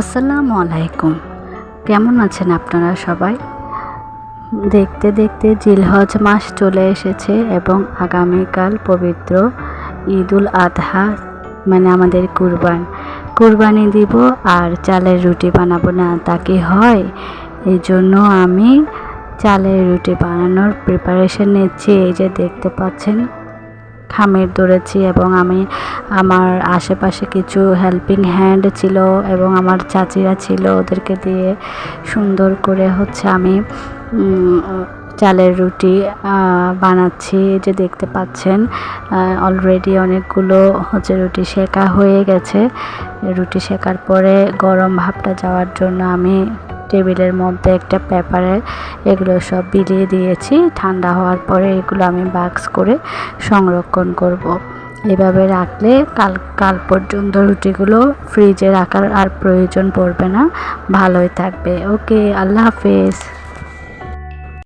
আসসালামু আলাইকুম। কেমন আছেন আপনারা সবাই? দেখতে দেখতে জিলহজ মাস চলে এসেছে এবং আগামীকাল পবিত্র ঈদুল আধহা মানে আমাদের কুরবান। কুরবানি দিব আর চালের রুটি বানাবো না, তা কি হয়? এই জন্য আমি চালের রুটি বানানোর প্রিপারেশন নিচ্ছি। এই যে দেখতে পাচ্ছেন খামির ধরেছি এবং আমি আমার আশেপাশে কিছু হেল্পিং হ্যান্ড ছিল এবং আমার চাচিরা ছিল ওদেরকে দিয়ে সুন্দর করে হচ্ছে আমি চালের রুটি বানাচ্ছি যে দেখতে পাচ্ছেন অলরেডি অনেকগুলো হচ্ছে রুটি সেকা হয়ে গেছে। রুটি সেকার পরে গরম ভাবটা যাওয়ার জন্য আমি টেবিলের মধ্যে একটা পেপারে এগুলো সব বিলিয়ে দিয়েছি। ঠান্ডা হওয়ার পরে এগুলো আমি বাক্স করে সংরক্ষণ করব। এভাবে রাখলে কাল কাল পর্যন্ত রুটিগুলো ফ্রিজে রাখার আর প্রয়োজন পড়বে না। ভালোই থাকবে। ওকে, আল্লাহ হাফেজ।